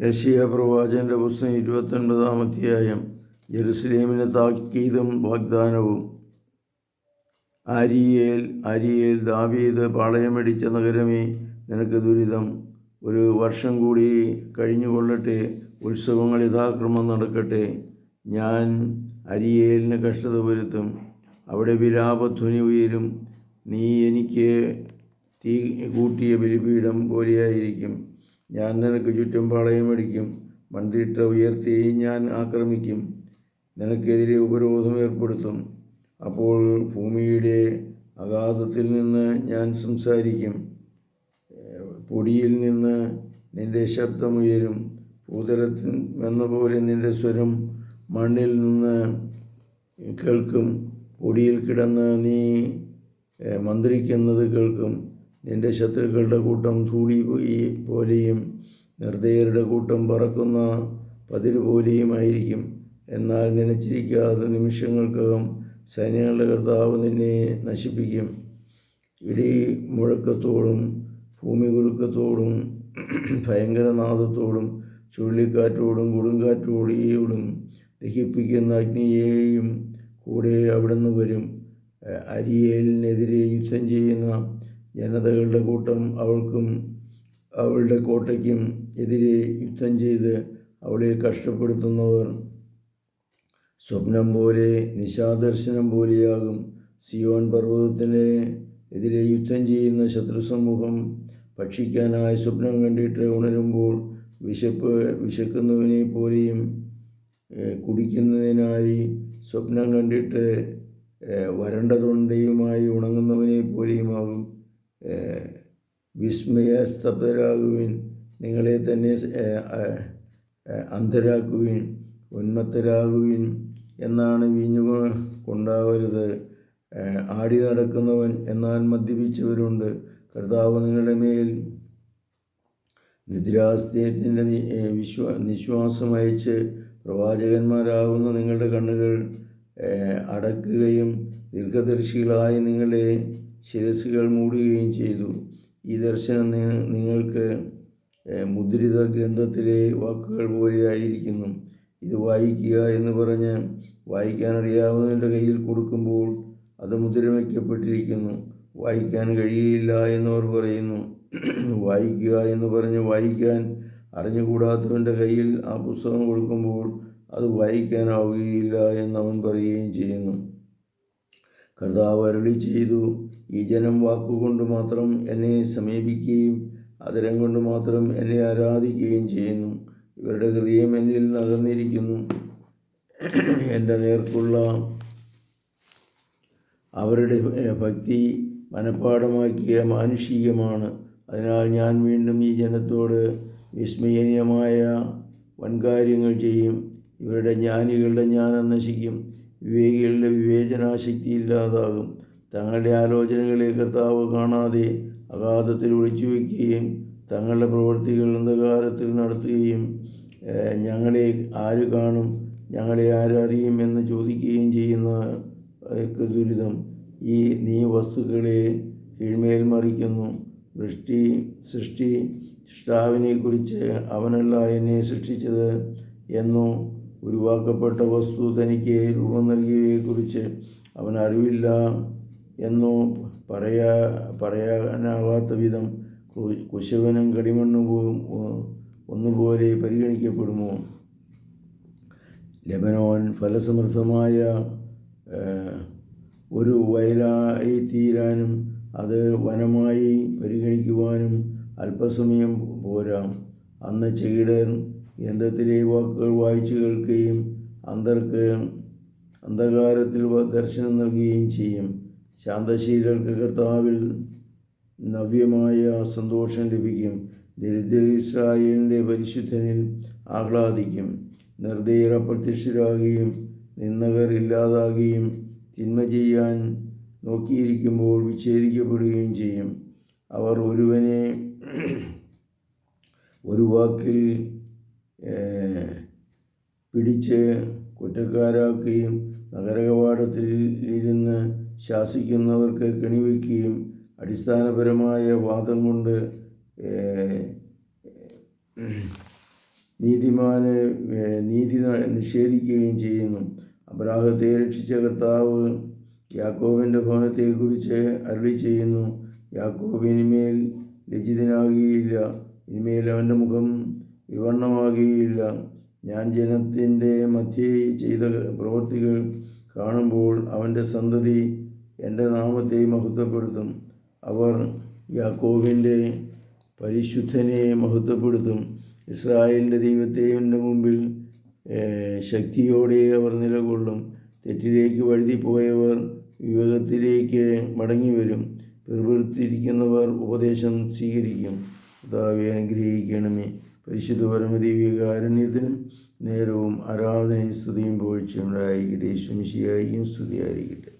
യശിയ പ്രവാചന്റെ പുസ്തകം ഇരുപത്തൊൻപതാം അധ്യായം. ജെറുസലേമിന് താക്കീതും വാഗ്ദാനവും. ആരിയേൽ ആരിയേൽ ദാവീദ് പാളയമടിച്ച നഗരമേ നിനക്ക് ദുരിതം. ഒരു വർഷം കൂടി കഴിഞ്ഞുകൊള്ളട്ടെ ഉത്സവങ്ങൾ യഥാക്രമം നടക്കട്ടെ. ഞാൻ അരിയേലിന് കഷ്ടത വരുത്തും. അവിടെ വിലാപധ്വനി ഉയരും. നീ എനിക്ക് തീ കൂട്ടിയ ബലിപീഠം പോലെയായിരിക്കും. ഞാൻ നിനക്ക് ചുറ്റും പാളയമടിക്കും മൺതിട്ട ഉയർത്തി ഞാൻ ആക്രമിക്കും. നിനക്കെതിരെ ഉപരോധം ഏർപ്പെടുത്തും. അപ്പോൾ ഭൂമിയുടെ അഗാധത്തിൽ നിന്ന് ഞാൻ സംസാരിക്കും. പൊടിയിൽ നിന്ന് നിന്റെ ശബ്ദമുയരും ഭൂതലത്തിൽ എന്ന പോലെ നിന്റെ സ്വരം മണ്ണിൽ നിന്ന് കേൾക്കും. പൊടിയിൽ കിടന്ന് നീ മന്ത്രിക്കുന്നത് കേൾക്കും. നിന്റെ ശത്രുക്കളുടെ കൂട്ടം ധൂളി പോലെയും നിർദ്ദയരുടെ കൂട്ടം പറക്കുന്ന പതിര് പോലെയുമായിരിക്കും എന്നാൽ നനച്ചിരിക്കാത്ത നിമിഷങ്ങൾക്കകം സൈന്യങ്ങളുടെ കർത്താവ് നിന്നെ നശിപ്പിക്കും. ഇടി മുഴക്കത്തോടും ഭൂമി കുലുക്കത്തോടും ഭയങ്കരനാദത്തോടും ചുഴലിക്കാറ്റോടും കൊടുങ്കാറ്റോടിയോടും ദഹിപ്പിക്കുന്ന അഗ്നിയെയും കൂടെ അവിടുന്ന് വരും. അരിയേലിനെതിരെ യുദ്ധം ചെയ്യുന്ന ജനതകളുടെ കൂട്ടം അവൾക്കും അവളുടെ കോട്ടയ്ക്കും എതിരെ യുദ്ധം ചെയ്ത് അവളെ കഷ്ടപ്പെടുത്തുന്നവർ സ്വപ്നം പോലെ നിശാദർശനം പോലെയാകും. സിയോൻ പർവതത്തിന് എതിരെ യുദ്ധം ചെയ്യുന്ന ശത്രു സമൂഹം ഭക്ഷിക്കാനായി സ്വപ്നം കണ്ടിട്ട് ഉണരുമ്പോൾ വിശപ്പ് വിശക്കുന്നവനെ പോലെയും കുടിക്കുന്നതിനായി സ്വപ്നം കണ്ടിട്ട് വരണ്ട തൊണ്ടയുമായി ഉണങ്ങുന്നവനെ പോലെയുമാകും. വിസ്മയസ്തബ്ധരാകുവിൻ നിങ്ങളെ തന്നെ അന്ധരാക്കുവിൻ ഉന്മത്തരാകുവിൻ എന്നാണ് വീഞ്ഞു കൊണ്ടാവരുത്. ആടി നടക്കുന്നവൻ എന്നാൽ മദ്യപിച്ചവരുണ്ട്. കർത്താവ് നിങ്ങളുടെ മേൽ നിദ്രാസ്തയത്തിന്റെ വിശ്വാ നിശ്വാസം അയച്ച് പ്രവാചകന്മാരാകുന്ന നിങ്ങളുടെ കണ്ണുകൾ അടക്കുകയും ദീർഘദർശികളായി നിങ്ങളെ ശിരസുകൾ മൂടുകയും ചെയ്തു. ഈ ദർശനം നിങ്ങൾക്ക് മുദ്രിത ഗ്രന്ഥത്തിലെ വാക്കുകൾ പോലെയായിരിക്കുന്നു ഇത് വായിക്കുക എന്ന് പറഞ്ഞ് വായിക്കാനറിയാവുന്നവന്റെ കയ്യിൽ കൊടുക്കുമ്പോൾ അത് മുദ്രവയ്ക്കപ്പെട്ടിരിക്കുന്നു വായിക്കാൻ കഴിയില്ല എന്നവർ പറയുന്നു. വായിക്കുക എന്ന് പറഞ്ഞ് വായിക്കാൻ അറിഞ്ഞുകൂടാത്തവന്റെ കയ്യിൽ ആ പുസ്തകം കൊടുക്കുമ്പോൾ അത് വായിക്കാനാവുകയില്ല എന്നവൻ പറയുകയും ചെയ്യുന്നു. കർത്താവ് അരുളി ചെയ്തു. ഈ ജനം വാക്കുകൊണ്ട് മാത്രം എന്നെ സമീപിക്കുകയും അതരം കൊണ്ട് മാത്രം എന്നെ ആരാധിക്കുകയും ചെയ്യുന്നു. ഇവരുടെ ഹൃദയം എന്നിൽ നകന്നിരിക്കുന്നു എന്റെ നേർക്കുള്ള അവരുടെ ഭക്തി മനഃപ്പാടമാക്കിയ മാനുഷികമാണ്. അതിനാൽ ഞാൻ വീണ്ടും ഈ ജനത്തോട് വിസ്മയനീയമായ വൻകാര്യങ്ങൾ ചെയ്യും. ഇവരുടെ ജ്ഞാനികളുടെ ജ്ഞാനം നശിക്കും. വിവേകികളുടെ വിവേചനാശക്തി ഇല്ലാതാകും തങ്ങളുടെ ആലോചനകളെ കർത്താവ് കാണാതെ അഗാധത്തിൽ ഒളിച്ചു വയ്ക്കുകയും തങ്ങളുടെ പ്രവൃത്തികൾ അന്ധകാരത്തിൽ നടത്തുകയും ഞങ്ങളെ ആര് കാണും ഞങ്ങളെ ആരറിയും എന്ന് ചോദിക്കുകയും ചെയ്യുന്ന ദുരിതം ഈ നീ വസ്തുക്കളെ കീഴ്മേൽ മറിക്കുന്നു. വൃഷ്ടി സൃഷ്ടി സൃഷ്ടാവിനെ കുറിച്ച് അവനല്ല എന്നെ സൃഷ്ടിച്ചത് എന്നോ ഉരുവാക്കപ്പെട്ട വസ്തു തനിക്ക് രൂപം നൽകിയവയെക്കുറിച്ച് അവൻ അറിവില്ല എന്നോ പറയാ പറയാനാവാത്ത വിധം കുശവനും കടിമണ്ണും പോ- ഒന്നുപോലെ പരിഗണിക്കപ്പെടുമോ? ലെബനോൻ ഫലസമൃദ്ധമായ ഒരു വയലായി തീരാനും അത് വനമായി പരിഗണിക്കുവാനും അല്പസമയം പോരാ. അന്ന് ചെകിടൻ യന്ത്രത്തിലെ വാക്കുകൾ വായിച്ചു കേൾക്കുകയും അന്തർക്ക് അന്ധകാരത്തിൽ ദർശനം നൽകുകയും ചെയ്യും. ശാന്തശീലർക്ക് കർത്താവിൽ നവ്യമായ സന്തോഷം ലഭിക്കും. ദരിദ്ര പരിശുദ്ധനിൽ ആഹ്ലാദിക്കും. നിർദ്ദയർ അപ്രത്യക്ഷരാകുകയും നിന്നകർ ഇല്ലാതാകുകയും തിന്മ ചെയ്യാൻ നോക്കിയിരിക്കുമ്പോൾ വിച്ഛേദിക്കപ്പെടുകയും ചെയ്യും. അവർ ഒരുവനെ ഒരു വാക്കിൽ പിടിച്ച് കുറ്റക്കാരാക്കുകയും നഗരകവാടത്തിൽ ഇരുന്ന് ശാസിക്കുന്നവർക്ക് കെണിവെക്കുകയും അടിസ്ഥാനപരമായ വാദം കൊണ്ട് നീതിമാന് നീതി നിഷേധിക്കുകയും ചെയ്യുന്നു. അബ്രാഹത്തെ രക്ഷിച്ച കർത്താവ് യാക്കോബിന്റെ ഭവനത്തെക്കുറിച്ച് അരുളി ചെയ്യുന്നു. യാക്കോബിനിമേൽ ഇനിമേൽ ലജ്ജിതനാകുകയില്ല ഇനിമേൽ അവന്റെ മുഖം വിവണ്ണമാകുകയില്ല ഞാൻ ജനത്തിന്റെ മധ്യേ ചെയ്ത പ്രവൃത്തികൾ കാണുമ്പോൾ അവന്റെ സന്തതി എന്റെ നാമത്തെ മഹത്വപ്പെടുത്തും. അവർ യാക്കോവിന്റെ പരിശുദ്ധനെ മഹത്വപ്പെടുത്തും. ഇസ്രായേലിന്റെ ദൈവത്തെ എന്റെ മുമ്പിൽ ശക്തിയോടെ അവർ നിലകൊള്ളും. തെറ്റിലേക്ക് വഴുതിപ്പോയവർ വിവേകത്തിലേക്ക് മടങ്ങി വരും പിറുപിറുത്തിരിക്കുന്നവർ ഉപദേശം സ്വീകരിക്കും. കർത്താവെ അനുഗ്രഹിക്കണമേ. പരിശുദ്ധ പരമദീവികാരണ്യത്തിന് നേരവും ആരാധനയും സ്തുതിയും പോഴ്ചയുണ്ടായിരിക്കട്ടെ ശുമിശിയായിരിക്കും സ്തുതിയായിരിക്കട്ടെ.